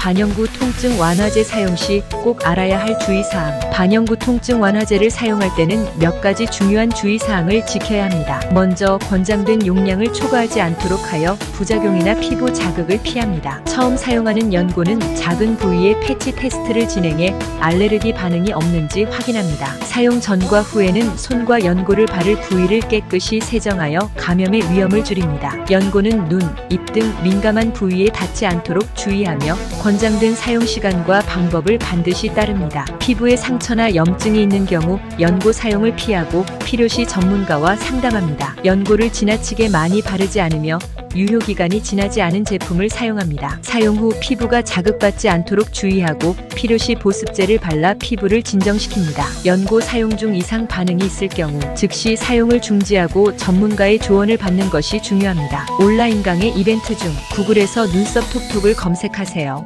반영구 통증 완화제 사용 시 꼭 알아야 할 주의사항. 반영구 통증 완화제를 사용할 때는 몇 가지 중요한 주의사항을 지켜야 합니다. 먼저 권장된 용량을 초과하지 않도록 하여 부작용이나 피부 자극을 피합니다. 처음 사용하는 연고는 작은 부위에 패치 테스트를 진행해 알레르기 반응이 없는지 확인합니다. 사용 전과 후에는 손과 연고를 바를 부위를 깨끗이 세정하여 감염의 위험을 줄입니다. 연고는 눈, 입 등 민감한 부위에 닿지 않도록 주의하며 권장된 사용 시간과 방법을 반드시 따릅니다. 피부에 상처나 염증이 있는 경우 연고 사용을 피하고 필요시 전문가와 상담합니다. 연고를 지나치게 많이 바르지 않으며 유효 기간이 지나지 않은 제품을 사용합니다. 사용 후 피부가 자극받지 않도록 주의하고 필요시 보습제를 발라 피부를 진정시킵니다. 연고 사용 중 이상 반응이 있을 경우 즉시 사용을 중지하고 전문가의 조언을 받는 것이 중요합니다. 온라인 강의 이벤트 중 구글에서 눈썹 톡톡을 검색하세요.